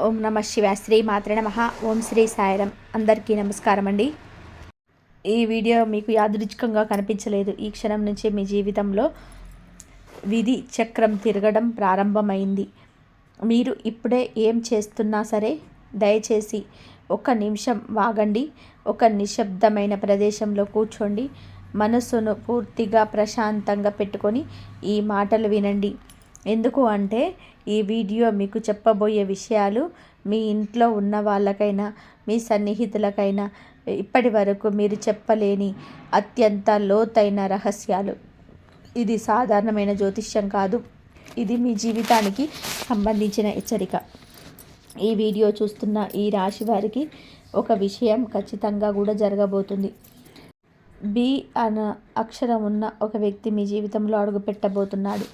ఓం నమ శివ శ్రీ మాత్ర నమ. ఓం శ్రీ సాయిరం అందరికీ నమస్కారం అండి ఈ వీడియో మీకు యాదృచ్ఛికంగా కనిపించలేదు. ఈ క్షణం నుంచి మీ జీవితంలో విధి చక్రం తిరగడం ప్రారంభమైంది. మీరు ఇప్పుడే ఏం చేస్తున్నా సరే దయచేసి ఒక నిమిషం వాగండి. ఒక నిశ్శబ్దమైన ప్రదేశంలో కూర్చోండి. మనసును పూర్తిగా ప్రశాంతంగా పెట్టుకొని ఈ మాటలు వినండి. ఎందుకు అంటే ఈ వీడియో మీకు చెప్పబోయే విషయాలు మీ ఇంట్లో ఉన్న వాళ్ళకైనా మీ సన్నిహితులకైనా ఇప్పటి వరకు మీరు చెప్పలేని అత్యంత లోతైన రహస్యాలు. ఇది సాధారణమైన జ్యోతిష్యం కాదు. ఇది మీ జీవితానికి సంబంధించిన హెచ్చరిక. ఈ వీడియో చూస్తున్న ఈ రాశి వారికి ఒక విషయం ఖచ్చితంగా కూడా జరగబోతుంది. బి అన్న అక్షరం ఉన్న ఒక వ్యక్తి మీ జీవితంలో అడుగు పెట్టబోతున్నాడు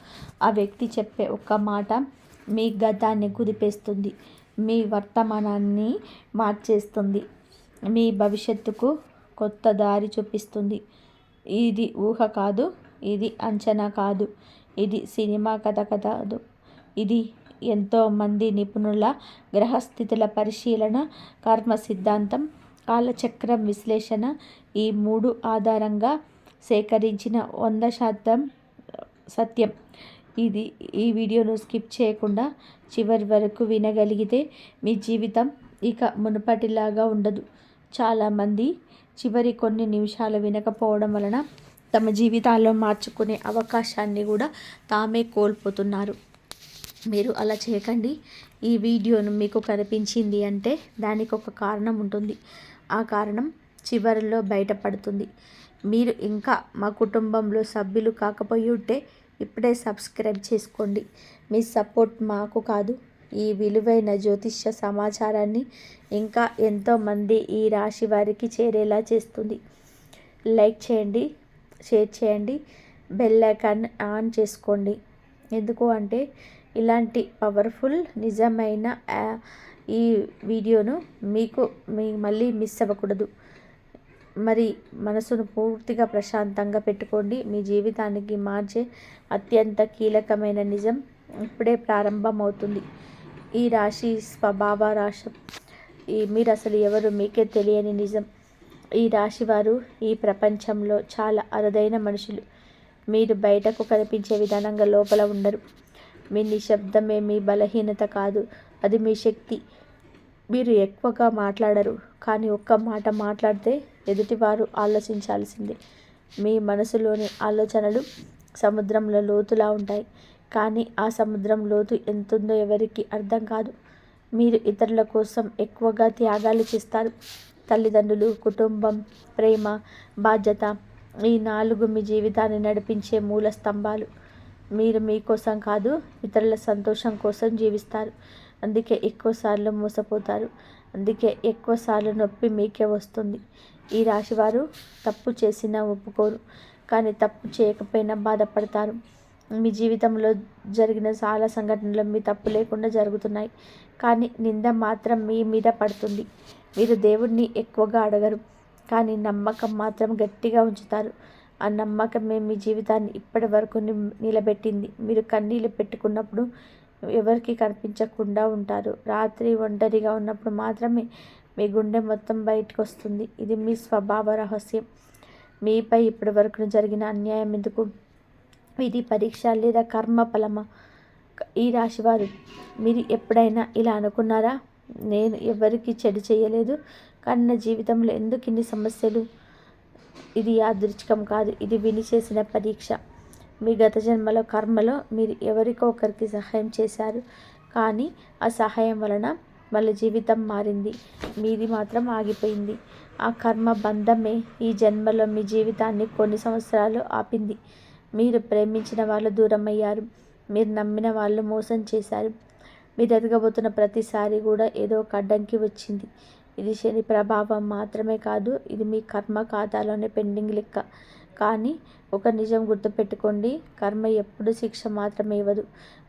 ఆ వ్యక్తి చెప్పే ఒక్క మాట మీ గతాన్ని కుదిపేస్తుంది. మీ వర్తమానాన్ని మార్చేస్తుంది. మీ భవిష్యత్తుకు కొత్త దారి చూపిస్తుంది. ఇది ఊహ కాదు ఇది అంచనా కాదు. ఇది సినిమా కథ కాదు. ఇది ఎంతోమంది నిపుణుల గ్రహస్థితుల పరిశీలన కర్మ సిద్ధాంతం కాలచక్రం విశ్లేషణ ఈ మూడు ఆధారంగా సేకరించిన వంద శాతం సత్యం. ఇది ఈ వీడియోను స్కిప్ చేయకుండా చివరి వరకు వినగలిగితే మీ జీవితం ఇక మునుపటిలాగా ఉండదు. చాలామంది చివరి కొన్ని నిమిషాలు వినకపోవడం వలన తమ జీవితాల్లో మార్చుకునే అవకాశాన్ని కూడా తామే కోల్పోతున్నారు. మీరు అలా చేయకండి. ఈ వీడియోను మీకు కనిపించింది అంటే దానికి ఒక కారణం ఉంటుంది. ఆ కారణం చివరిలో బయటపడుతుంది. మీరు ఇంకా మా కుటుంబంలో సభ్యులు కాకపోయి ఉంటే ఇప్పుడే సబ్స్క్రైబ్ చేసుకోండి. మీ సపోర్ట్ మాకు కాదు. ఈ విలువైన జ్యోతిష్య సమాచారాన్ని ఇంకా ఎంతోమంది ఈ రాశి వారికి చేరేలా చేస్తుంది. లైక్ చేయండి షేర్ చేయండి బెల్ ఐకాన్ ఆన్ చేసుకోండి. ఎందుకు అంటే ఇలాంటి పవర్ఫుల్ నిజమైన ఈ వీడియోను మీకు మీ మళ్ళీ మిస్ అవ్వకూడదు. మరి మనసును పూర్తిగా ప్రశాంతంగా పెట్టుకోండి. మీ జీవితానికి మార్చే అత్యంత కీలకమైన నిజం ఇప్పుడే ప్రారంభమవుతుంది. ఈ రాశి స్వభావ రాశి. ఈ మీరు అసలు ఎవరు మీకే తెలియని నిజం. ఈ రాశి వారు ఈ ప్రపంచంలో చాలా అరుదైన మనుషులు. మీరు బయటకు కనిపించే విధానంగా లోపల ఉండరు. మీ నిశ్శబ్దమే మీ బలహీనత కాదు. అది మీ శక్తి. మీరు ఎక్కువగా మాట్లాడరు కానీ ఒక్క మాట మాట్లాడితే ఎదుటివారు ఆలోచించాల్సిందే. మీ మనసులోని ఆలోచనలు సముద్రంలో లోతులా ఉంటాయి కానీ ఆ సముద్రం లోతు ఎంతుందో ఎవరికి అర్థం కాదు. మీరు ఇతరుల కోసం ఎక్కువగా త్యాగాలు చేస్తారు. తల్లిదండ్రులు కుటుంబం ప్రేమ బాధ్యత ఈ నాలుగు మీ జీవితాన్ని నడిపించే మూల స్తంభాలు. మీరు మీకోసం కాదు ఇతరుల సంతోషం కోసం జీవిస్తారు. అందుకే ఎక్కువసార్లు మోసపోతారు. అందుకే ఎక్కువసార్లు నొప్పి మీకే వస్తుంది. ఈ రాశివారు తప్పు చేసినా ఒప్పుకోరు. కానీ తప్పు చేయకపోయినా బాధపడతారు. మీ జీవితంలో జరిగిన చాలా సంఘటనలు మీ తప్పు లేకుండా జరుగుతున్నాయి. కానీ నింద మాత్రం మీ మీద పడుతుంది. మీరు దేవుడిని ఎక్కువగా అడగరు. కానీ నమ్మకం మాత్రం గట్టిగా ఉంచుతారు. ఆ నమ్మకమే మీ జీవితాన్ని ఇప్పటి వరకు నిలబెట్టింది. మీరు కన్నీళ్ళు పెట్టుకున్నప్పుడు ఎవరికి కనిపించకుండా ఉంటారు. రాత్రి ఒంటరిగా ఉన్నప్పుడు మాత్రమే మీ గుండె మొత్తం బయటకు వస్తుంది ఇది మీ స్వభావ రహస్యం. మీపై ఇప్పటి వరకు జరిగిన అన్యాయం ఎందుకు? ఇది పరీక్ష లేదా కర్మ ఫలమా? ఈ రాశివారు మీరు ఎప్పుడైనా ఇలా అనుకున్నారా? నేను ఎవరికి చెడు చేయలేదు. కానీ నా జీవితంలో ఎందుకు ఇన్ని సమస్యలు? ఇది యాదృచ్ఛికం కాదు. ఇది విని చేసిన పరీక్ష. మీ గత జన్మలో కర్మలో మీరు ఎవరికో ఒకరికి సహాయం చేశారు. కానీ ఆ సహాయం వలన వాళ్ళ జీవితం మారింది. మీది మాత్రం ఆగిపోయింది. ఆ కర్మ బంధమే ఈ జన్మలో మీ జీవితాన్ని కొన్ని సంవత్సరాలు ఆపింది. మీరు ప్రేమించిన వాళ్ళు దూరం అయ్యారు మీరు నమ్మిన వాళ్ళు మోసం చేశారు. మీరు ఎదగబోతున్న ప్రతిసారి కూడా ఏదో ఒక అడ్డంకి వచ్చింది. ఇది శని ప్రభావం మాత్రమే కాదు ఇది మీ కర్మ ఖాతాలోనే పెండింగ్ లెక్క. కానీ ఒక నిజం గుర్తుపెట్టుకోండి. కర్మ ఎప్పుడు శిక్ష మాత్రమే ఇవ్వదు.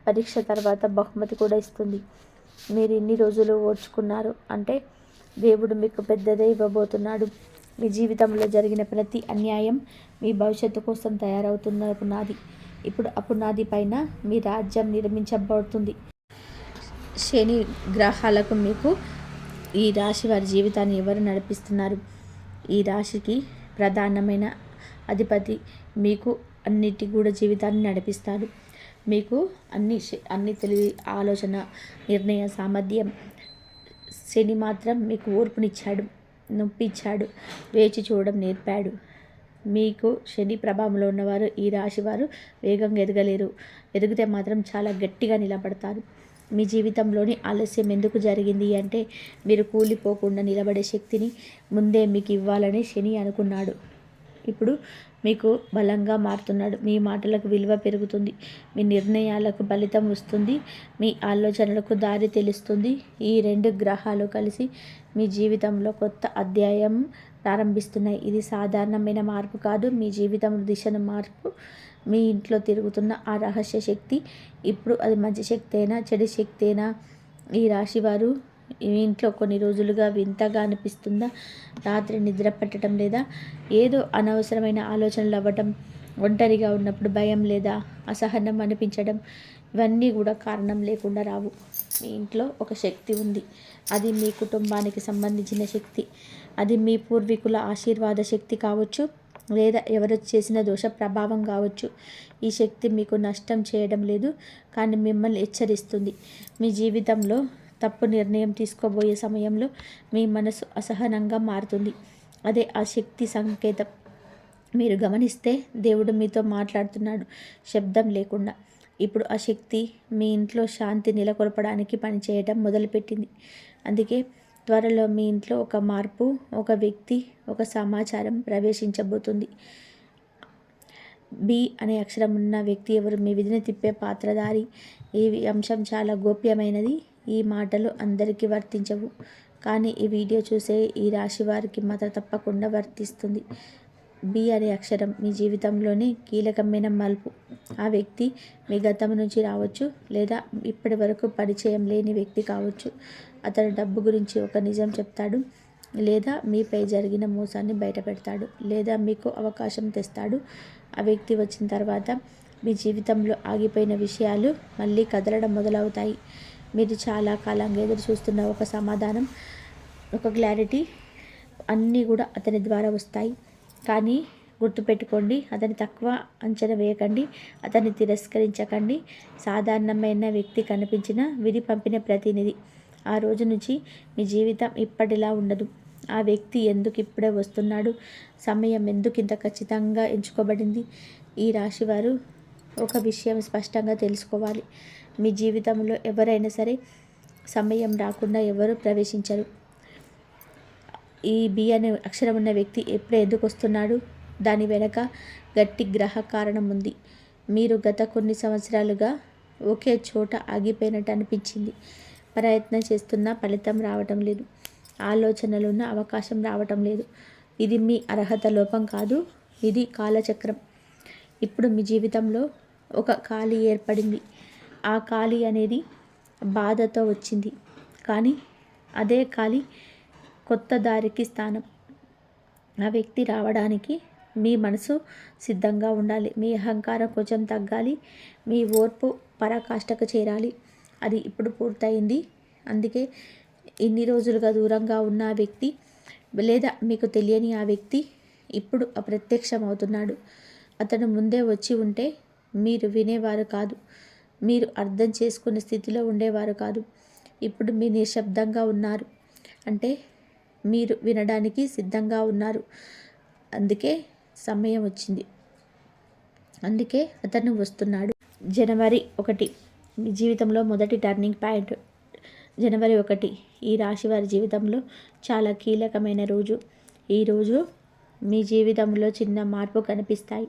పరీక్ష తర్వాత బహుమతి కూడా ఇస్తుంది. మీరు ఇన్ని రోజులు ఓడ్చుకున్నారు అంటే దేవుడు మీకు పెద్దదే ఇవ్వబోతున్నాడు. మీ జీవితంలో జరిగిన ప్రతి అన్యాయం మీ భవిష్యత్తు కోసం తయారవుతున్న పునాది ఇప్పుడు ఆ పునాది పైన మీ రాజ్యం నిర్మించబడుతుంది. శని గ్రహాలకు మీకు ఈ రాశి వారి జీవితాన్ని ఎవరు నడిపిస్తున్నారు? ఈ రాశికి ప్రధానమైన అధిపతి. మీకు అన్నిటి కూడా జీవితాన్ని నడిపిస్తాడు. మీకు అన్ని అన్ని తెలివి ఆలోచన నిర్ణయ సామర్థ్యం శని మాత్రం మీకు ఓర్పునిచ్చాడు నొప్పిచ్చాడు వేచి చూడడం నేర్పాడు. మీకు శని ప్రభావంలో ఉన్నవారు ఈ రాశి వారు వేగంగా ఎదగలేరు. ఎదిగితే మాత్రం చాలా గట్టిగా నిలబడతారు. మీ జీవితంలోని ఆలస్యం ఎందుకు జరిగింది అంటే మీరు కూలిపోకుండా నిలబడే శక్తిని ముందే మీకు ఇవ్వాలని శని అనుకున్నాడు. ఇప్పుడు మీకు బలంగా మారుతున్నాడు. మీ మాటలకు విలువ పెరుగుతుంది. మీ నిర్ణయాలకు ఫలితం వస్తుంది. మీ ఆలోచనలకు దారి తెలుస్తుంది. ఈ రెండు గ్రహాలు కలిసి మీ జీవితంలో కొత్త అధ్యాయం ప్రారంభిస్తున్నాయి. ఇది సాధారణమైన మార్పు కాదు. మీ జీవితం దిశను మార్పు. మీ ఇంట్లో తిరుగుతున్న ఆ రహస్య శక్తి. ఇప్పుడు అది మంచి శక్తి అయినా చెడు శక్తి అయినా ఈ రాశివారు ఇంట్లో కొన్ని రోజులుగా వింతగా అనిపిస్తుందా? రాత్రి నిద్ర పట్టడం లేదా? ఏదో అనవసరమైన ఆలోచనలు అవ్వటం ఒంటరిగా ఉన్నప్పుడు భయం లేదా అసహనం అనిపించడం ఇవన్నీ కూడా కారణం లేకుండా రావు. మీ ఇంట్లో ఒక శక్తి ఉంది. అది మీ కుటుంబానికి సంబంధించిన శక్తి. అది మీ పూర్వీకుల ఆశీర్వాద శక్తి కావచ్చు లేదా ఎవరు చేసిన దోష ప్రభావం కావచ్చు. ఈ శక్తి మీకు నష్టం చేయడం లేదు కానీ మిమ్మల్ని హెచ్చరిస్తుంది. మీ జీవితంలో తప్పు నిర్ణయం తీసుకోబోయే సమయంలో మీ మనసు అసహనంగా మారుతుంది. అదే ఆ శక్తి సంకేతం. మీరు గమనిస్తే దేవుడు మీతో మాట్లాడుతున్నాడు. శబ్దం లేకుండా. ఇప్పుడు ఆ శక్తి మీ ఇంట్లో శాంతి నెలకొల్పడానికి పనిచేయడం మొదలుపెట్టింది. అందుకే త్వరలో మీ ఇంట్లో ఒక మార్పు ఒక వ్యక్తి ఒక సమాచారం ప్రవేశించబోతుంది. బి అనే అక్షరం ఉన్న వ్యక్తి ఎవరు? మీ విధిని తిప్పే పాత్రధారి. ఈ అంశం చాలా గోప్యమైనది. ఈ మాటలు అందరికీ వర్తించవు. కానీ ఈ వీడియో చూసే ఈ రాశి వారికి మాత్రం తప్పకుండా వర్తిస్తుంది. బి అనే అక్షరం మీ జీవితంలోనే కీలకమైన మలుపు. ఆ వ్యక్తి మీ గతం నుంచి రావచ్చు లేదా ఇప్పటి వరకు పరిచయం లేని వ్యక్తి కావచ్చు. అతను డబ్బు గురించి ఒక నిజం చెప్తాడు లేదా మీపై జరిగిన మోసాన్ని బయటపెడతాడు లేదా మీకు అవకాశం తెస్తాడు. ఆ వ్యక్తి వచ్చిన తర్వాత మీ జీవితంలో ఆగిపోయిన విషయాలు మళ్ళీ కదలడం మొదలవుతాయి. మీరు చాలా కాలంగా ఎదురు చూస్తున్న ఒక సమాధానం ఒక క్లారిటీ అన్నీ కూడా అతని ద్వారా వస్తాయి. కానీ గుర్తుపెట్టుకోండి అతని తక్కువ అంచనా వేయకండి అతన్ని తిరస్కరించకండి. సాధారణమైన వ్యక్తి కనిపించిన విధి పంపిన ప్రతినిధి ఆ రోజు నుంచి మీ జీవితం ఇప్పటిలా ఉండదు. ఆ వ్యక్తి ఎందుకు ఇప్పుడే వస్తున్నాడు? సమయం ఎందుకు ఇంత ఖచ్చితంగా ఎంచుకోబడింది? ఈ రాశివారు ఒక విషయం స్పష్టంగా తెలుసుకోవాలి. మీ జీవితంలో ఎవరైనా సరే సమయం రాకుండా ఎవరు ప్రవేశించరు. ఈ బి అనే అక్షరం ఉన్న వ్యక్తి ఎప్పుడు ఎందుకు వస్తున్నాడు? దాని వెనక గట్టి గ్రహ కారణం ఉంది. మీరు గత కొన్ని సంవత్సరాలుగా ఒకే చోట ఆగిపోయినట్టు అనిపించింది. ప్రయత్నం చేస్తున్నా ఫలితం రావటం లేదు. ఆలోచనలున్న అవకాశం రావటం లేదు. ఇది మీ అర్హత లోపం కాదు. ఇది కాలచక్రం. ఇప్పుడు మీ జీవితంలో ఒక ఖాళీ ఏర్పడింది. ఆ ఖాళీ అనేది బాధతో వచ్చింది. కానీ అదే ఖాళీ కొత్త దారికి స్థానం. ఆ వ్యక్తి రావడానికి మీ మనసు సిద్ధంగా ఉండాలి. మీ అహంకారం కొంచెం తగ్గాలి. మీ ఓర్పు పరాకాష్ఠకు చేరాలి. అది ఇప్పుడు పూర్తయింది. అందుకే ఇన్ని రోజులుగా దూరంగా ఉన్న ఆ వ్యక్తి లేదా మీకు తెలియని ఆ వ్యక్తి ఇప్పుడు అప్రత్యక్షమవుతున్నాడు. అతను ముందే వచ్చి ఉంటే మీరు వినేవారు కాదు. మీరు అర్థం చేసుకునే స్థితిలో ఉండేవారు కాదు. ఇప్పుడు మీరు నిశ్శబ్దంగా ఉన్నారు. అంటే మీరు వినడానికి సిద్ధంగా ఉన్నారు. అందుకే సమయం వచ్చింది. అందుకే అతను వస్తున్నాడు. జనవరి ఒకటి. మీ జీవితంలో మొదటి టర్నింగ్ పాయింట్. జనవరి ఒకటి. ఈ రాశి వారి జీవితంలో చాలా కీలకమైన రోజు. ఈరోజు మీ జీవితంలో చిన్న మార్పు కనిపిస్తాయి.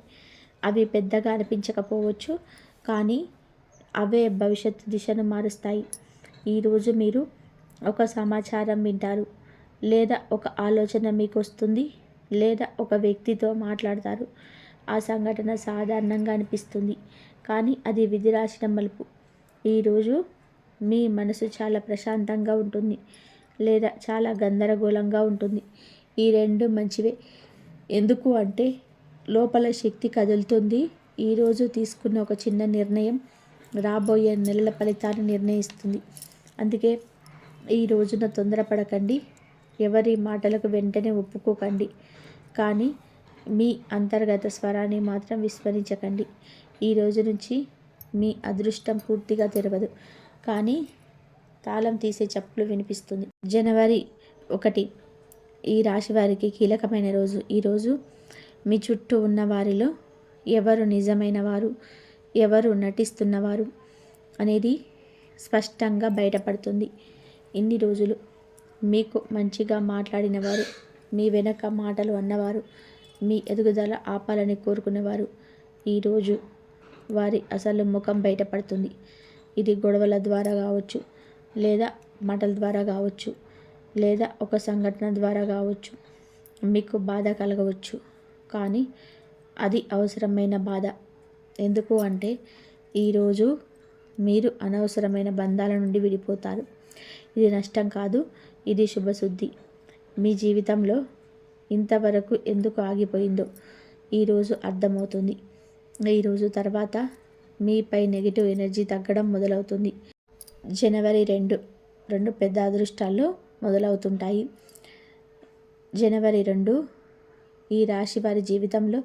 అవి పెద్దగా అనిపించకపోవచ్చు. కానీ అవే భవిష్యత్తు దిశను మారుస్తాయి. ఈరోజు మీరు ఒక సమాచారం వింటారు. లేదా ఒక ఆలోచన మీకు వస్తుంది. లేదా ఒక వ్యక్తితో మాట్లాడతారు. ఆ సంఘటన సాధారణంగా అనిపిస్తుంది. కానీ అది విధి రాసిన మలుపు ఈరోజు మీ మనసు చాలా ప్రశాంతంగా ఉంటుంది. లేదా చాలా గందరగోళంగా ఉంటుంది. ఈ రెండు మంచివే. ఎందుకు అంటే లోపల శక్తి కదులుతుంది. ఈరోజు తీసుకున్న ఒక చిన్న నిర్ణయం రాబోయే నెలల ఫలితాన్ని నిర్ణయిస్తుంది. అందుకే ఈ రోజున తొందరపడకండి. ఎవరి మాటలకు వెంటనే ఒప్పుకోకండి. కానీ మీ అంతర్గత స్వరాన్ని మాత్రం విస్మరించకండి. ఈ రోజు నుంచి మీ అదృష్టం పూర్తిగా తెరవదు. కానీ తాళం తీసే చప్పులు వినిపిస్తుంది. జనవరి ఒకటి ఈ రాశి వారికి కీలకమైన రోజు. ఈరోజు మీ చుట్టూ ఉన్న వారిలో ఎవరు నిజమైన వారు? ఎవరు నటిస్తున్నవారు అనేది స్పష్టంగా బయటపడుతుంది. ఇన్ని రోజులు మీకు మంచిగా మాట్లాడినవారు మీ వెనక మాటలు అన్నవారు మీ ఎదుగుదల ఆపాలని కోరుకునేవారు ఈరోజు వారి అసలు ముఖం బయటపడుతుంది. ఇది గొడవల ద్వారా కావచ్చు లేదా మాటల ద్వారా కావచ్చు లేదా ఒక సంఘటన ద్వారా కావచ్చు. మీకు బాధ కలగవచ్చు కానీ అది అవసరమైన బాధ. ఎందుకు అంటే ఈరోజు మీరు అనవసరమైన బంధాల నుండి విడిపోతారు. ఇది నష్టం కాదు ఇది శుభశుద్ధి. మీ జీవితంలో ఇంతవరకు ఎందుకు ఆగిపోయిందో ఈరోజు అర్థమవుతుంది. ఈరోజు తర్వాత మీపై నెగిటివ్ ఎనర్జీ తగ్గడం మొదలవుతుంది. జనవరి రెండు రెండు పెద్ద అదృష్టాలు మొదలవుతుంటాయి. జనవరి రెండు ఈ రాశి వారి జీవితంలో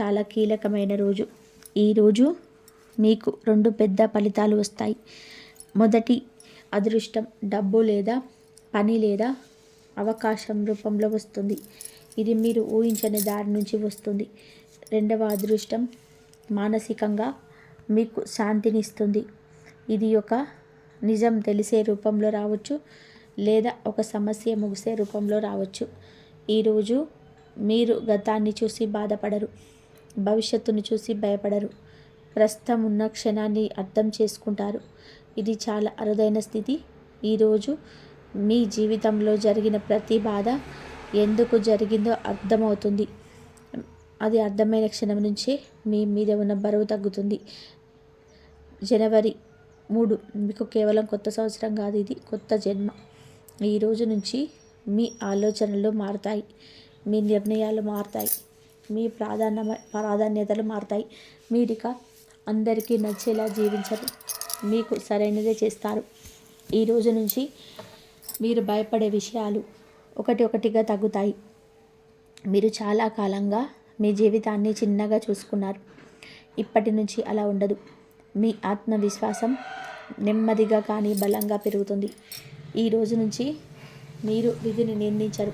చాలా కీలకమైన రోజు. ఈరోజు మీకు రెండు పెద్ద ఫలితాలు వస్తాయి. మొదటి అదృష్టం డబ్బు లేదా పని లేదా అవకాశం రూపంలో వస్తుంది. ఇది మీరు ఊహించని దారి నుంచి వస్తుంది. రెండవ అదృష్టం మానసికంగా మీకు శాంతినిస్తుంది. ఇది ఒక నిజం తెలిసే రూపంలో రావచ్చు లేదా ఒక సమస్య ముగిసే రూపంలో రావచ్చు. ఈరోజు మీరు గతాన్ని చూసి బాధపడరు. భవిష్యత్తును చూసి భయపడరు. ప్రస్తుతం ఉన్న క్షణాన్ని అర్థం చేసుకుంటారు. ఇది చాలా అరుదైన స్థితి. ఈరోజు మీ జీవితంలో జరిగిన ప్రతి బాధ ఎందుకు జరిగిందో అర్థమవుతుంది. అది అర్థమైన క్షణం నుంచే మీ మీద ఉన్న బరువు తగ్గుతుంది. జనవరి మూడు మీకు కేవలం కొత్త సంవత్సరం కాదు ఇది కొత్త జన్మ. ఈ రోజు నుంచి మీ ఆలోచనలు మారుతాయి. మీ నిర్ణయాలు మారుతాయి. మీ ప్రాధాన్య ప్రాధాన్యతలు మారుతాయి. మీరిక అందరికీ నచ్చేలా జీవించరు మీకు సరైనదే చేస్తారు. ఈ రోజు నుంచి మీరు భయపడే విషయాలు ఒకటి ఒకటిగా తగ్గుతాయి. మీరు చాలా కాలంగా మీ జీవితాన్ని చిన్నగా చూసుకున్నారు. ఇప్పటి నుంచి అలా ఉండదు. మీ ఆత్మవిశ్వాసం నెమ్మదిగా కానీ బలంగా పెరుగుతుంది. ఈ రోజు నుంచి మీరు విధిని నిర్ణయించరు.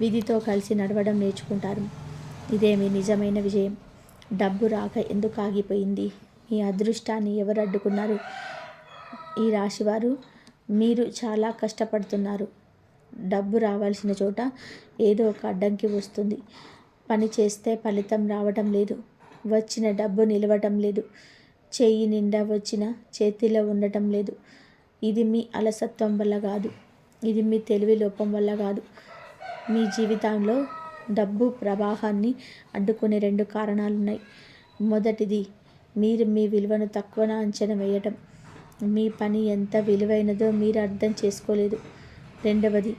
విధితో కలిసి నడవడం నేర్చుకుంటారు. ఇదే మీ నిజమైన విజయం? డబ్బు రాక ఎందుకు ఆగిపోయింది? మీ అదృష్టాన్ని ఎవరు అడ్డుకున్నారు? ఈ రాశివారు మీరు చాలా కష్టపడుతున్నారు. డబ్బు రావాల్సిన చోట ఏదో ఒక అడ్డంకి వస్తుంది. పని చేస్తే ఫలితం రావటం లేదు. వచ్చిన డబ్బు నిలవటం లేదు. చెయ్యి నిండా వచ్చిన చేతిలో ఉండటం లేదు. ఇది మీ అలసత్వం వల్ల కాదు. ఇది మీ తెలివి లోపం వల్ల కాదు. మీ జీవితంలో డబ్బు ప్రవాహాన్ని అడ్డుకునే రెండు కారణాలు ఉన్నాయి మొదటిది మీరు మీ విలువను తక్కువన అంచనా వేయటం. మీ పని ఎంత విలువైనదో మీరు అర్థం చేసుకోలేదు. రెండవది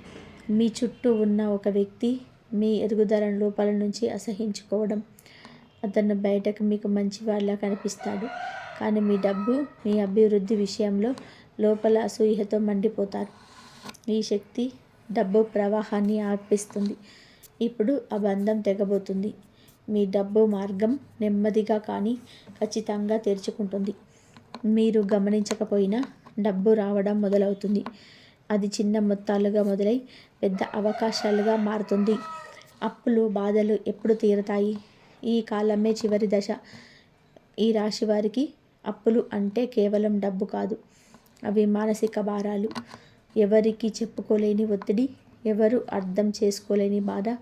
మీ చుట్టూ ఉన్న ఒక వ్యక్తి మీ ఎదుగుదల లోపాల నుంచి అసహించుకోవడం. అతను బయటకు మీకు మంచివాడిలా కనిపిస్తాడు కానీ మీ డబ్బు మీ అభివృద్ధి విషయంలో లోపల అసూయతో మండిపోతారు. ఈ శక్తి డబ్బు ప్రవాహాన్ని ఆర్పిస్తుంది. ఇప్పుడు ఆ బంధం తెగబోతుంది. మీ డబ్బు మార్గం నెమ్మదిగా కానీ ఖచ్చితంగా తెరుచుకుంటుంది. మీరు గమనించకపోయినా డబ్బు రావడం మొదలవుతుంది. అది చిన్న మొత్తాలుగా మొదలై పెద్ద అవకాశాలుగా మారుతుంది. అప్పులు బాధలు ఎప్పుడు తీరతాయి? ఈ కాలమే చివరి దశ. ఈ రాశి వారికి అప్పులు అంటే కేవలం డబ్బు కాదు. అవి మానసిక భారాలు. ఎవరికి చెప్పుకోలేని ఒత్తిడి ఎవరు అర్థం చేసుకోలేని బాధ.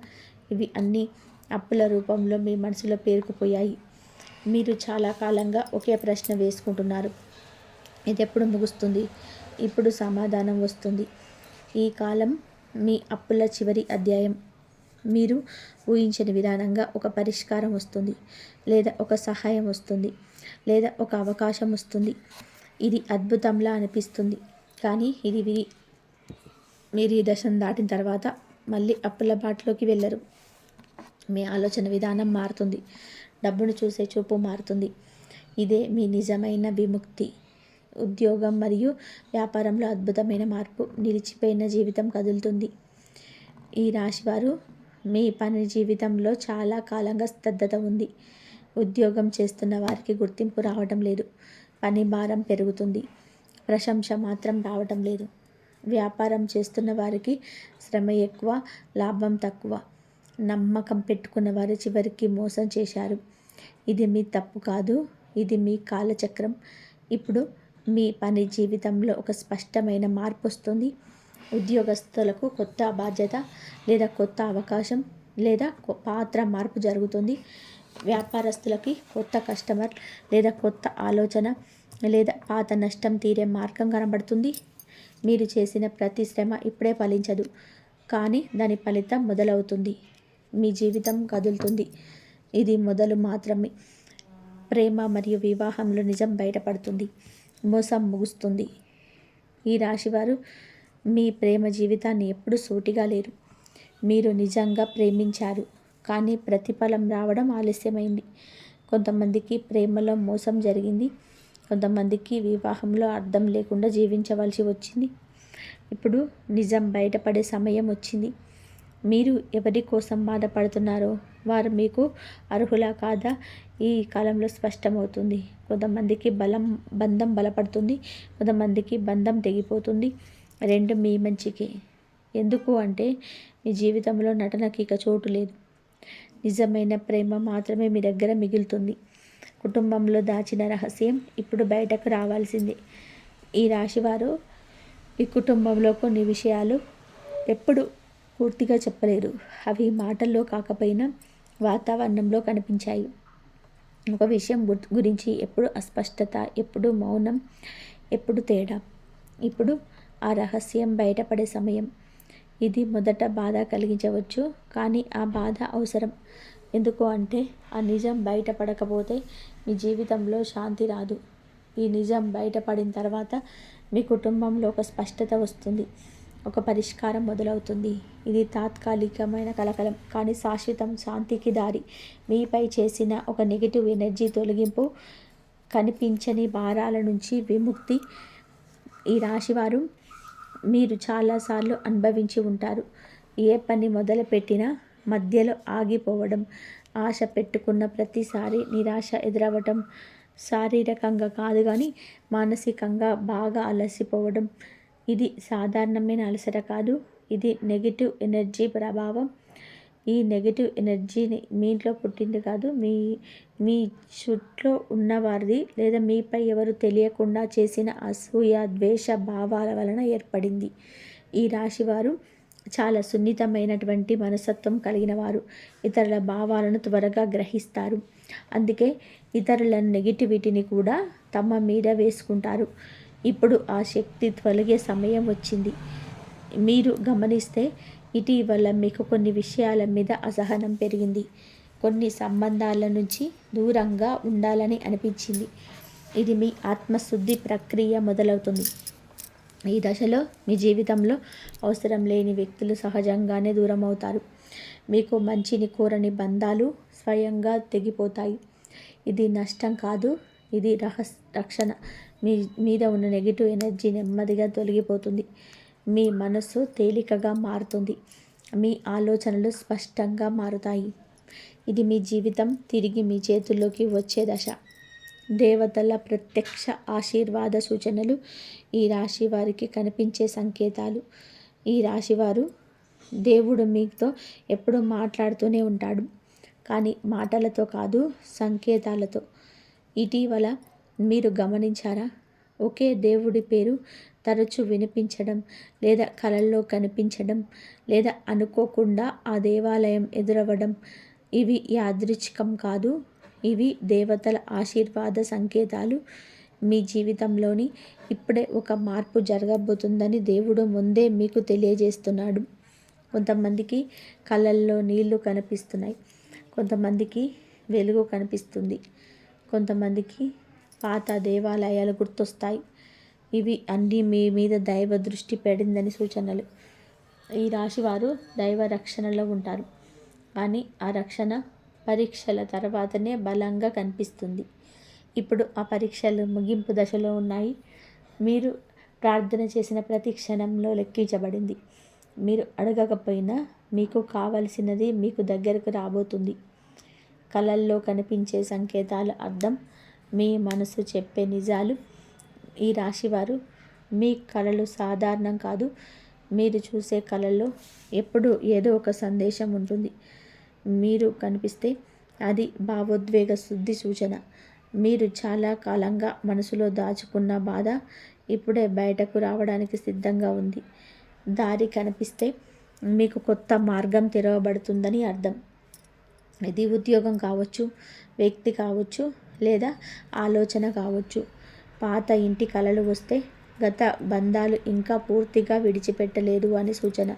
ఇవి అన్నీ అప్పుల రూపంలో మీ మనసులో పేరుకుపోయాయి. మీరు చాలా కాలంగా ఒకే ప్రశ్న వేసుకుంటున్నారు. ఇది ఎప్పుడు ముగుస్తుంది? ఇప్పుడు సమాధానం వస్తుంది. ఈ కాలం మీ అప్పుల చివరి అధ్యాయం. మీరు ఊహించని విధానంగా ఒక పరిష్కారం వస్తుంది. లేదా ఒక సహాయం వస్తుంది. లేదా ఒక అవకాశం వస్తుంది. ఇది అద్భుతంలా అనిపిస్తుంది. కానీ ఇది మీరు ఈ దశను దాటిన తర్వాత మళ్ళీ అప్పుల బాటలోకి వెళ్ళరు. మీ ఆలోచన విధానం మారుతుంది. డబ్బును చూసే చూపు మారుతుంది. ఇదే మీ నిజమైన విముక్తి. ఉద్యోగం మరియు వ్యాపారంలో అద్భుతమైన మార్పు నిలిచిపోయిన జీవితం కదులుతుంది. ఈ రాశివారు మీ పని జీవితంలో చాలా కాలంగా స్తబ్దత ఉంది. ఉద్యోగం చేస్తున్న వారికి గుర్తింపు రావడం లేదు. పని భారం పెరుగుతుంది. ప్రశంస మాత్రం రావటం లేదు. వ్యాపారం చేస్తున్న వారికి శ్రమ ఎక్కువ లాభం తక్కువ. నమ్మకం పెట్టుకున్న వారు చివరికి మోసం చేశారు. ఇది మీ తప్పు కాదు ఇది మీ కాలచక్రం. ఇప్పుడు మీ పని జీవితంలో ఒక స్పష్టమైన మార్పు వస్తుంది. ఉద్యోగస్తులకు కొత్త బాధ్యత లేదా కొత్త అవకాశం లేదా పాత్ర మార్పు జరుగుతుంది. వ్యాపారస్తులకి కొత్త కస్టమర్ లేదా కొత్త ఆలోచన లేదా పాత నష్టం తీరే మార్గం కనబడుతుంది. మీరు చేసిన ప్రతి శ్రమ ఇప్పుడే ఫలించదు. కానీ దాని ఫలితం మొదలవుతుంది. మీ జీవితం కదులుతుంది. ఇది మొదలు మాత్రమే. ప్రేమ మరియు వివాహంలో నిజం బయటపడుతుంది. మోసం ముగుస్తుంది. ఈ రాశివారు మీ ప్రేమ జీవితాన్ని ఎప్పుడూ సూటిగా లేరు. మీరు నిజంగా ప్రేమించారు. కానీ ప్రతిఫలం రావడం ఆలస్యమైంది. కొంతమందికి ప్రేమలో మోసం జరిగింది. కొంతమందికి వివాహంలో అర్థం లేకుండా జీవించవలసి వచ్చింది. ఇప్పుడు నిజం బయటపడే సమయం వచ్చింది. మీరు ఎవరి కోసం బాధపడుతున్నారో వారు మీకు అర్హులా కాదా? ఈ కాలంలో స్పష్టమవుతుంది. కొంతమందికి బలం బంధం బలపడుతుంది. కొంతమందికి బంధం తెగిపోతుంది. రెండు మీ మంచికి. ఎందుకు అంటే మీ జీవితంలో నటనకి ఇక చోటు లేదు. నిజమైన ప్రేమ మాత్రమే మీ దగ్గర మిగులుతుంది. కుటుంబంలో దాచిన రహస్యం ఇప్పుడు బయటకు రావాల్సింది. ఈ రాశివారు ఈ కుటుంబంలో కొన్ని విషయాలు ఎప్పుడు పూర్తిగా చెప్పలేరు. అవి మాటల్లో కాకపోయినా వాతావరణంలో కనిపించాయి. ఒక విషయం గురించి ఎప్పుడు అస్పష్టత ఎప్పుడు మౌనం ఎప్పుడు తేడా. ఇప్పుడు ఆ రహస్యం బయటపడే సమయం. ఇది మొదట బాధ కలిగించవచ్చు కానీ ఆ బాధ అవసరం. ఎందుకు అంటే ఆ నిజం బయటపడకపోతే మీ జీవితంలో శాంతి రాదు. ఈ నిజం బయటపడిన తర్వాత మీ కుటుంబంలో ఒక స్పష్టత వస్తుంది. ఒక పరిష్కారం మొదలవుతుంది. ఇది తాత్కాలికమైన కలకలం. కానీ శాశ్వతం శాంతికి దారి. మీపై చేసిన ఒక నెగిటివ్ ఎనర్జీ తొలగింపు కనిపించని భారాల నుంచి విముక్తి ఈ రాశివారు మీరు చాలాసార్లు అనుభవించి ఉంటారు. ఏ పని మొదలుపెట్టినా మధ్యలో ఆగిపోవడం ఆశ పెట్టుకున్న ప్రతిసారి నిరాశ ఎదురవ్వటం శారీరకంగా కాదు కానీ మానసికంగా బాగా అలసిపోవడం. ఇది సాధారణమైన అలసట కాదు. ఇది నెగిటివ్ ఎనర్జీ ప్రభావం. ఈ నెగిటివ్ ఎనర్జీని మీ ఇంట్లో పుట్టింది కాదు. మీ మీ చుట్టూ ఉన్నవారిది లేదా మీపై ఎవరు తెలియకుండా చేసిన అసూయ ద్వేష భావాల వలన ఏర్పడింది. ఈ రాశివారు చాలా సున్నితమైనటువంటి మనస్తత్వం కలిగిన వారు. ఇతరుల భావాలను త్వరగా గ్రహిస్తారు. అందుకే ఇతరుల నెగిటివిటీని కూడా తమ మీద వేసుకుంటారు. ఇప్పుడు ఆ శక్తి తొలగే సమయం వచ్చింది. మీరు గమనిస్తే ఇటీవల మీకు కొన్ని విషయాల మీద అసహనం పెరిగింది. కొన్ని సంబంధాల నుంచి దూరంగా ఉండాలని అనిపించింది. ఇది మీ ఆత్మశుద్ధి ప్రక్రియ మొదలవుతుంది. ఈ దశలో మీ జీవితంలో అవసరం లేని వ్యక్తులు సహజంగానే దూరం అవుతారు మీకు మంచిని కోరని బంధాలు స్వయంగా తెగిపోతాయి. ఇది నష్టం కాదు ఇది రహస్ రక్షణ. మీ మీద ఉన్న నెగిటివ్ ఎనర్జీ నెమ్మదిగా తొలగిపోతుంది. మీ మనసు తేలికగా మారుతుంది. మీ ఆలోచనలు స్పష్టంగా మారుతాయి. ఇది మీ జీవితం తిరిగి మీ చేతుల్లోకి వచ్చే దశ. దేవతల ప్రత్యక్ష ఆశీర్వాద సూచనలు ఈ రాశి వారికి కనిపించే సంకేతాలు. ఈ రాశివారు దేవుడు మీతో ఎప్పుడూ మాట్లాడుతూనే ఉంటాడు. కానీ మాటలతో కాదు సంకేతాలతో. ఇటీవల మీరు గమనించారా? ఒకే దేవుడి పేరు తరచు వినిపించడం లేదా కళల్లో కనిపించడం లేదా అనుకోకుండా ఆ దేవాలయం ఎదురవ్వడం ఇవి యాదృచ్ఛికం కాదు. ఇవి దేవతల ఆశీర్వాద సంకేతాలు మీ జీవితంలోని. ఇప్పుడే ఒక మార్పు జరగబోతుందని దేవుడు ముందే మీకు తెలియజేస్తున్నాడు. కొంతమందికి కళ్ళల్లో నీళ్ళు కనిపిస్తున్నాయి. కొంతమందికి వెలుగు కనిపిస్తుంది. కొంతమందికి పాత దేవాలయాలు గుర్తొస్తాయి. ఇవి అన్నీ మీ మీద దైవ దృష్టి పడిందని సూచనలు. ఈ రాశివారు దైవ రక్షణలో ఉంటారు. కానీ ఆ రక్షణ పరీక్షల తర్వాతనే బలంగా కనిపిస్తుంది. ఇప్పుడు ఆ పరీక్షలు ముగింపు దశలో ఉన్నాయి. మీరు ప్రార్థన చేసిన ప్రతి క్షణంలో లెక్కించబడింది. మీరు అడగకపోయినా మీకు కావలసినది మీకు దగ్గరకు రాబోతుంది. కళల్లో కనిపించే సంకేతాల అర్థం మీ మనసు చెప్పే నిజాలు ఈ రాశివారు మీ కళలు సాధారణం కాదు. మీరు చూసే కళల్లో ఎప్పుడూ ఏదో ఒక సందేశం ఉంటుంది. మీరు కనిపిస్తే అది భావోద్వేగ శుద్ధి సూచన. మీరు చాలా కాలంగా మనసులో దాచుకున్న బాధ ఇప్పుడే బయటకు రావడానికి సిద్ధంగా ఉంది. దారి కనిపిస్తే మీకు కొత్త మార్గం తెరవబడుతుందని అర్థం. ఇది ఉద్యోగం కావచ్చు వ్యక్తి కావచ్చు లేదా ఆలోచన కావచ్చు. పాత ఇంటి కలలు వస్తే గత బంధాలు ఇంకా పూర్తిగా విడిచిపెట్టలేదు అని సూచన.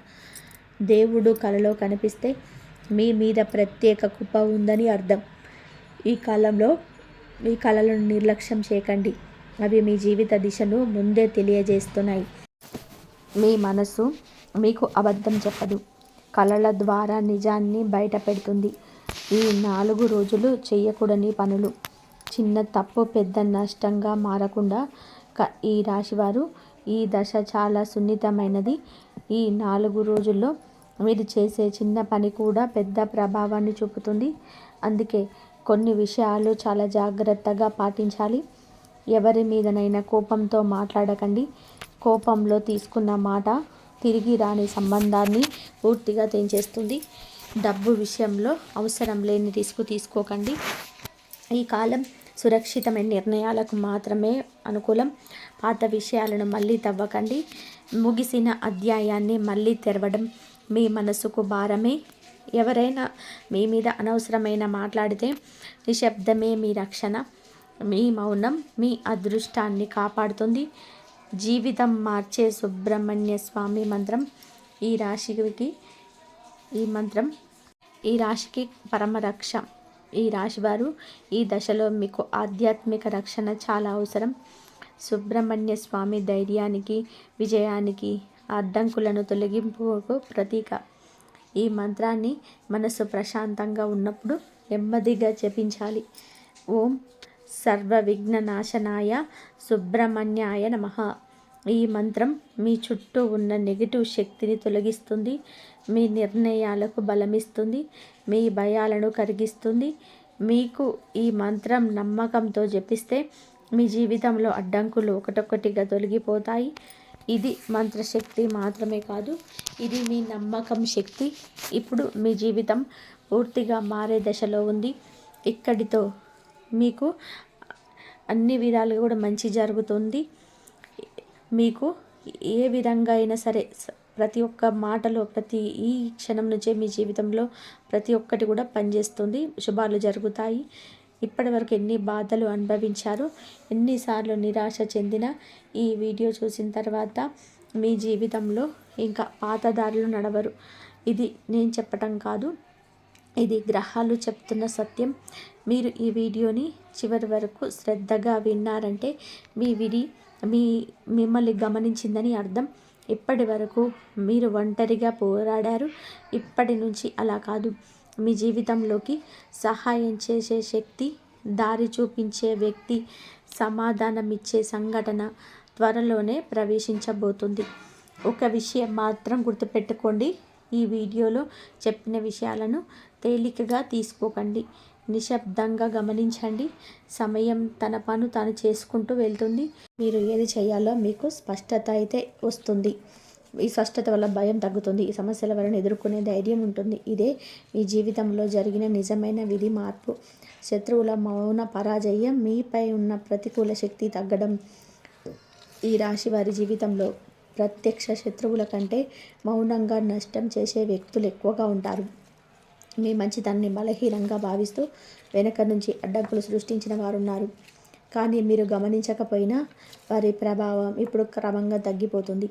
దేవుడు కలలో కనిపిస్తే మీ మీద ప్రత్యేక కుప్ప ఉందని అర్థం. ఈ కాలంలో మీ కళలను నిర్లక్ష్యం చేయకండి. అవి మీ జీవిత దిశను ముందే తెలియజేస్తున్నాయి. మీ మనసు మీకు అబద్ధం చెప్పదు. కళల ద్వారా నిజాన్ని బయట పెడుతుంది. ఈ నాలుగు రోజులు చేయకూడని పనులు. చిన్న తప్పు పెద్ద నష్టంగా మారకుండా ఈ రాశివారు ఈ దశ చాలా సున్నితమైనది. ఈ నాలుగు రోజుల్లో మీరు చేసే చిన్న పని కూడా పెద్ద ప్రభావాన్ని చూపుతుంది. అందుకే కొన్ని విషయాలు చాలా జాగ్రత్తగా పాటించాలి. ఎవరి మీదనైనా కోపంతో మాట్లాడకండి. కోపంలో తీసుకున్న మాట తిరిగి రాని సంబంధాన్ని పూర్తిగా తెంచేస్తుంది. డబ్బు విషయంలో అవసరం లేని రిస్క్ తీసుకోకండి. ఈ కాలం సురక్షితమైన నిర్ణయాలకు మాత్రమే అనుకూలం. పాత విషయాలను మళ్ళీ తవ్వకండి. ముగిసిన అధ్యాయాన్ని మళ్ళీ తెరవడం మీ మనసుకు భారమే. ఎవరైనా మీ మీద అనవసరమైన మాట్లాడితే నిశ్శబ్దమే మీ రక్షణ. మీ మౌనం మీ అదృష్టాన్ని కాపాడుతుంది. జీవితం మార్చే సుబ్రహ్మణ్య స్వామి మంత్రం. ఈ రాశికి ఈ మంత్రం. ఈ రాశికి పరమరక్ష ఈ రాశివారు ఈ దశలో మీకు ఆధ్యాత్మిక రక్షణ చాలా అవసరం. సుబ్రహ్మణ్య స్వామి ధైర్యానికి విజయానికి అడ్డంకులను తొలగింపుకు ప్రతీక. ఈ మంత్రాన్ని మనసు ప్రశాంతంగా ఉన్నప్పుడు నెమ్మదిగా జపించాలి. ఓం సర్వ విఘ్న నాశనాయ సుబ్రహ్మణ్యాయ నమ. ఈ మంత్రం మీ చుట్టూ ఉన్న నెగిటివ్ శక్తిని తొలగిస్తుంది మీ నిర్ణయాలకు బలమిస్తుంది మీ భయాలను కరిగిస్తుంది. మీకు ఈ మంత్రం నమ్మకంతో జపిస్తే మీ జీవితంలో అడ్డంకులు ఒకటొక్కటిగా తొలగిపోతాయి. ఇది మంత్రశక్తి మాత్రమే కాదు ఇది మీ నమ్మకం శక్తి. ఇప్పుడు మీ జీవితం పూర్తిగా మారే దశలో ఉంది. ఇక్కడితో మీకు అన్ని విధాలుగా కూడా మంచి జరుగుతుంది. మీకు ఏ విధంగా అయినా సరే ప్రతి ఒక్క మాటలో ప్రతి ఈ క్షణం నుంచే మీ జీవితంలో ప్రతి ఒక్కటి కూడా పనిచేస్తుంది. శుభాలు జరుగుతాయి. ఇప్పటి వరకు ఎన్ని బాధలు అనుభవించారు ఎన్నిసార్లు నిరాశ చెందిన ఈ వీడియో చూసిన తర్వాత మీ జీవితంలో ఇంకా పాతదారులు నడవరు. ఇది నేను చెప్పటం కాదు. ఇది గ్రహాలు చెప్తున్న సత్యం. మీరు ఈ వీడియోని చివరి వరకు శ్రద్ధగా విన్నారంటే మీ విడి మీ మిమ్మల్ని గమనించిందని అర్థం. ఇప్పటి వరకు మీరు ఒంటరిగా పోరాడారు. ఇప్పటి నుంచి అలా కాదు. మీ జీవితంలోకి సహాయం చేసే శక్తి దారి చూపించే వ్యక్తి సమాధానం ఇచ్చే సంఘటన త్వరలోనే ప్రవేశించబోతుంది. ఒక విషయం మాత్రం గుర్తుపెట్టుకోండి. ఈ వీడియోలో చెప్పిన విషయాలను తేలికగా తీసుకోకండి. నిశ్శబ్దంగా గమనించండి. సమయం తన పను తాను చేసుకుంటూ వెళ్తుంది. మీరు ఏది చేయాలో మీకు స్పష్టత అయితే వస్తుంది. ఈ స్పష్టత వల్ల భయం తగ్గుతుంది. ఈ సమస్యల వలన ఎదుర్కొనే ధైర్యం ఉంటుంది. ఇదే మీ జీవితంలో జరిగిన నిజమైన విధి మార్పు. శత్రువుల మౌన పరాజయం మీపై ఉన్న ప్రతికూల శక్తి తగ్గడం. ఈ రాశి వారి జీవితంలో ప్రత్యక్ష శత్రువుల కంటే మౌనంగా నష్టం చేసే వ్యక్తులు ఎక్కువగా ఉంటారు. మీ మంచితనాన్ని బలహీనంగా భావిస్తూ వెనక నుంచి అడ్డంకులు సృష్టించిన వారు ఉన్నారు కానీ మీరు గమనించకపోయినా వారి ప్రభావం ఇప్పుడు క్రమంగా తగ్గిపోతుంది.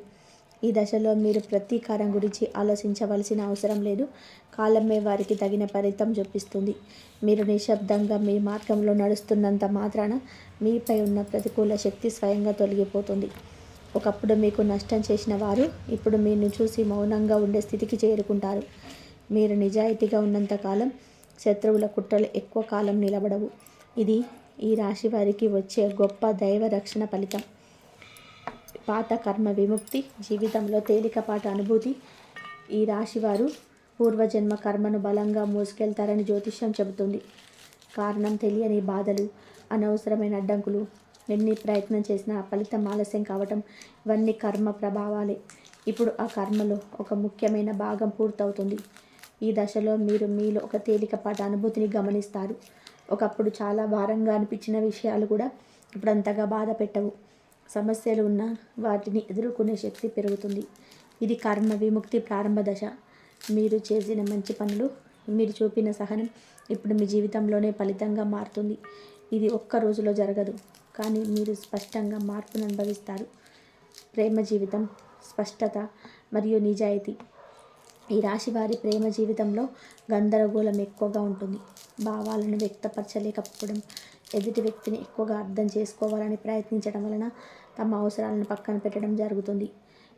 ఈ దశలో మీరు ప్రతీకారం గురించి ఆలోచించవలసిన అవసరం లేదు. కాలమే వారికి తగిన ఫలితం చూపిస్తుంది. మీరు నిశ్శబ్దంగా మీ మార్గంలో నడుస్తున్నంత మాత్రాన మీపై ఉన్న ప్రతికూల శక్తి స్వయంగా తొలగిపోతుంది. ఒకప్పుడు మీకు నష్టం చేసిన వారు ఇప్పుడు మీను చూసి మౌనంగా ఉండే స్థితికి చేరుకుంటారు. మీరు నిజాయితీగా ఉన్నంతకాలం శత్రువుల కుట్రలు ఎక్కువ కాలం నిలబడవు. ఇది ఈ రాశి వారికి వచ్చే గొప్ప దైవ రక్షణ ఫలితం. పాత కర్మ విముక్తి జీవితంలో తేలికపాటి అనుభూతి. ఈ రాశివారు పూర్వజన్మ కర్మను బలంగా మోసుకెళ్తారని జ్యోతిష్యం చెబుతుంది. కారణం తెలియని బాధలు అనవసరమైన అడ్డంకులు ఎన్ని ప్రయత్నం చేసినా ఫలితం ఆలస్యం కావటం ఇవన్నీ కర్మ ప్రభావాలే. ఇప్పుడు ఆ కర్మలో ఒక ముఖ్యమైన భాగం పూర్తవుతుంది. ఈ దశలో మీరు మీలో ఒక తేలికపాటి అనుభూతిని గమనిస్తారు. ఒకప్పుడు చాలా భారంగా అనిపించిన విషయాలు కూడా ఇప్పుడు అంతగా బాధ పెట్టవు. సమస్యలు ఉన్న వాటిని ఎదుర్కొనే శక్తి పెరుగుతుంది. ఇది కర్మ విముక్తి ప్రారంభ దశ. మీరు చేసిన మంచి పనులు మీరు చూపిన సహనం ఇప్పుడు మీ జీవితంలోనే ఫలితంగా మారుతుంది. ఇది ఒక్క రోజులో జరగదు కానీ మీరు స్పష్టంగా మార్పును అనుభవిస్తారు. ప్రేమ జీవితం స్పష్టత మరియు నిజాయితీ. ఈ రాశి వారి ప్రేమ జీవితంలో గందరగోళం ఎక్కువగా ఉంటుంది. భావాలను వ్యక్తపరచలేకపోవడం ఎదుటి వ్యక్తిని ఎక్కువగా అర్థం చేసుకోవాలని ప్రయత్నించడం వలన తమ అవసరాలను పక్కన పెట్టడం జరుగుతుంది.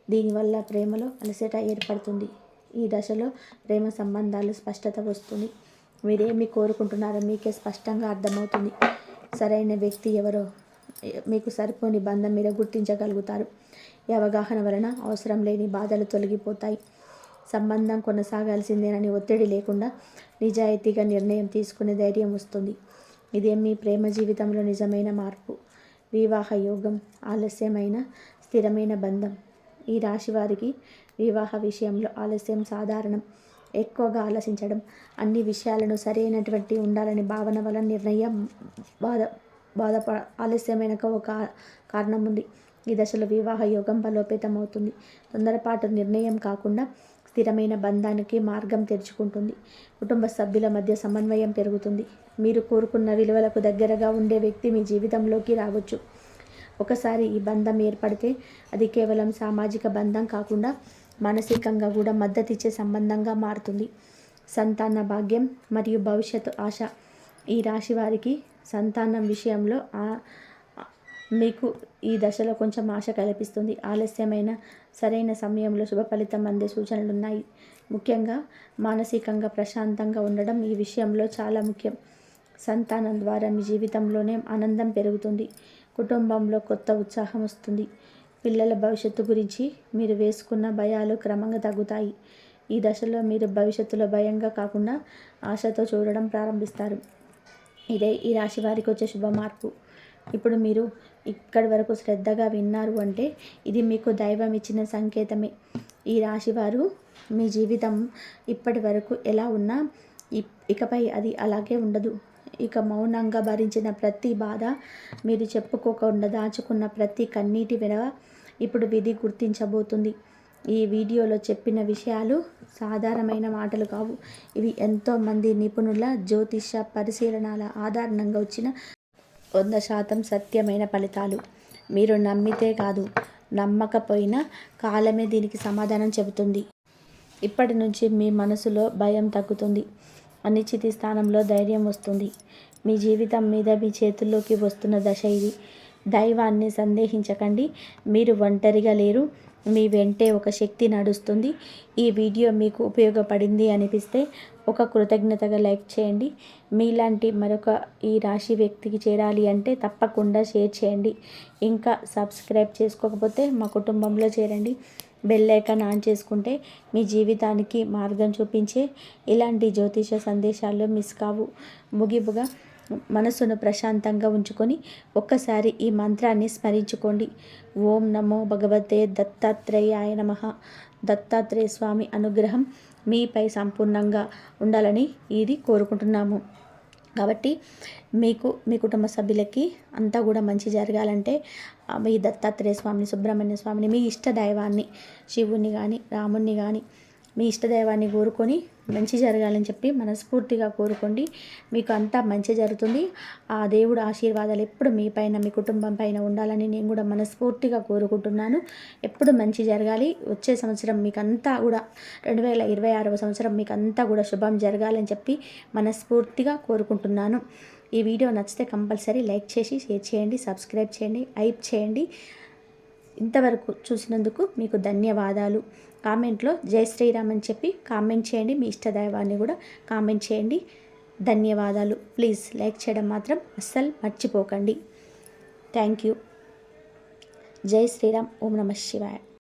దీనివల్ల ప్రేమలో అలసట ఏర్పడుతుంది. ఈ దశలో ప్రేమ సంబంధాలు స్పష్టత వస్తుంది. మీరేమి కోరుకుంటున్నారో మీకే స్పష్టంగా అర్థమవుతుంది. సరైన వ్యక్తి ఎవరో మీకు సరిపోని బంధం మీద గుర్తించగలుగుతారు. ఈ అవగాహన వలన అవసరం లేని బాధలు తొలగిపోతాయి. సంబంధం కొనసాగాల్సిందేనని ఒత్తిడి లేకుండా నిజాయితీగా నిర్ణయం తీసుకునే ధైర్యం వస్తుంది. ఇదే మీ ప్రేమ జీవితంలో నిజమైన మార్పు. వివాహ యోగం ఆలస్యమైన స్థిరమైన బంధం. ఈ రాశి వారికి వివాహ విషయంలో ఆలస్యం సాధారణం. ఎక్కువగా ఆలోచించడం అన్ని విషయాలను సరైనటువంటి ఉండాలని భావన వల్ల నిర్ణయం బాధ బాధపడ ఆలస్యమైన ఒక కారణం ఉంది. ఈ దశలో వివాహ యోగం బలోపేతం అవుతుంది తొందరపాటు నిర్ణయం కాకుండా స్థిరమైన బంధానికి మార్గం తెరుచుకుంటుంది. కుటుంబ సభ్యుల మధ్య సమన్వయం పెరుగుతుంది. మీరు కోరుకున్న విలువలకు దగ్గరగా ఉండే వ్యక్తి మీ జీవితంలోకి రావచ్చు. ఒకసారి ఈ బంధం ఏర్పడితే అది కేవలం సామాజిక బంధం కాకుండా మానసికంగా కూడా మద్దతిచ్చే సంబంధంగా మారుతుంది. సంతాన భాగ్యం మరియు భవిష్యత్తు ఆశ. ఈ రాశి వారికి సంతానం విషయంలో మీకు ఈ దశలో కొంచెం ఆశ కల్పిస్తుంది. ఆలస్యమైన సరైన సమయంలో శుభ ఫలితం అందే సూచనలు ఉన్నాయి ముఖ్యంగా మానసికంగా ప్రశాంతంగా ఉండడం ఈ విషయంలో చాలా ముఖ్యం. సంతానం ద్వారా మీ జీవితంలోనే ఆనందం పెరుగుతుంది. కుటుంబంలో కొత్త ఉత్సాహం వస్తుంది. పిల్లల భవిష్యత్తు గురించి మీరు వేసుకున్న భయాలు క్రమంగా తగ్గుతాయి. ఈ దశలో మీరు భవిష్యత్తులో భయంగా కాకుండా ఆశతో చూడడం ప్రారంభిస్తారు. ఇదే ఈ రాశి వారికి వచ్చే శుభ మార్పు. ఇప్పుడు మీరు ఇక్కడి వరకు శ్రద్ధగా విన్నారు అంటే ఇది మీకు దైవం ఇచ్చిన సంకేతమే. ఈ రాశివారు మీ జీవితం ఇప్పటి వరకు ఎలా ఉన్నా ఇకపై అది అలాగే ఉండదు. ఇక మౌనంగా భరించిన ప్రతి బాధ మీరు చెప్పుకోకుండా దాచుకున్న ప్రతి కన్నీటి వినవ ఇప్పుడు విధి గుర్తించబోతుంది. ఈ వీడియోలో చెప్పిన విషయాలు సాధారణమైన మాటలు కావు. ఇవి ఎంతోమంది నిపుణుల జ్యోతిష పరిశీలనల ఆధారంగా వచ్చిన వంద శాతం సత్యమైన ఫలితాలు. మీరు నమ్మితే కాదు నమ్మకపోయినా కాలమే దీనికి సమాధానం చెబుతుంది. ఇప్పటి నుంచి మీ మనసులో భయం తగ్గుతుంది. అనిశ్చితి స్థానంలో ధైర్యం వస్తుంది. మీ జీవితం మీద మీ చేతుల్లోకి వస్తున్న దశ ఇది. దైవాన్ని సందేహించకండి. మీరు ఒంటరిగా లేరు. మీ వెంటే ఒక శక్తి నడుస్తుంది. ఈ వీడియో మీకు ఉపయోగపడింది అనిపిస్తే ఒక కృతజ్ఞతగా లైక్ చేయండి. మీలాంటి మరొక ఈ రాశి వ్యక్తికి చేరాలి అంటే తప్పకుండా షేర్ చేయండి. ఇంకా సబ్స్క్రైబ్ చేసుకోకపోతే మా కుటుంబంలో చేరండి. బెల్ ఐకాన్ ఆన్ చేసుకుంటే మీ జీవితానికి మార్గం చూపించే ఇలాంటి జ్యోతిష సందేశాలు మిస్ కావు. ముగిపుగా మనసును ప్రశాంతంగా ఉంచుకొని ఒక్కసారి ఈ మంత్రాన్ని స్మరించుకోండి. ఓం నమో భగవతే దత్తాత్రేయాయ నమ. దత్తాత్రేయ స్వామి అనుగ్రహం మీపై సంపూర్ణంగా ఉండాలని ఇది కోరుకుంటున్నాము. కాబట్టి మీకు మీ కుటుంబ సభ్యులకి అంతా కూడా మంచి జరగాలంటే మీ దత్తాత్రేయ స్వామిని సుబ్రహ్మణ్య స్వామిని మీ ఇష్ట దైవాన్ని శివుణ్ణి కానీ రాముణ్ణి కానీ మీ ఇష్టదైవాన్ని కోరుకొని మంచి జరగాలని చెప్పి మనస్ఫూర్తిగా కోరుకోండి. మీకు అంతా మంచి జరుగుతుంది. ఆ దేవుడు ఆశీర్వాదాలు ఎప్పుడు మీ పైన మీ కుటుంబం పైన ఉండాలని నేను కూడా మనస్ఫూర్తిగా కోరుకుంటున్నాను. ఎప్పుడు మంచి జరగాలి. వచ్చే సంవత్సరం మీకు అంతా కూడా రెండు వేల ఇరవై ఆరవ సంవత్సరం మీకు అంతా కూడా శుభం జరగాలని చెప్పి మనస్ఫూర్తిగా కోరుకుంటున్నాను. ఈ వీడియో నచ్చితే కంపల్సరీ లైక్ చేసి షేర్ చేయండి సబ్స్క్రైబ్ చేయండి హైప్ చేయండి. ఇంతవరకు చూసినందుకు మీకు ధన్యవాదాలు. కామెంట్లో జై శ్రీరామ్ అని చెప్పి కామెంట్ చేయండి. మీ ఇష్టదైవాన్ని కూడా కామెంట్ చేయండి. ధన్యవాదాలు. ప్లీజ్ లైక్ చేయడం మాత్రం అస్సలు మర్చిపోకండి. Thank you. జై శ్రీరామ్. ఓం నమ శివాయ.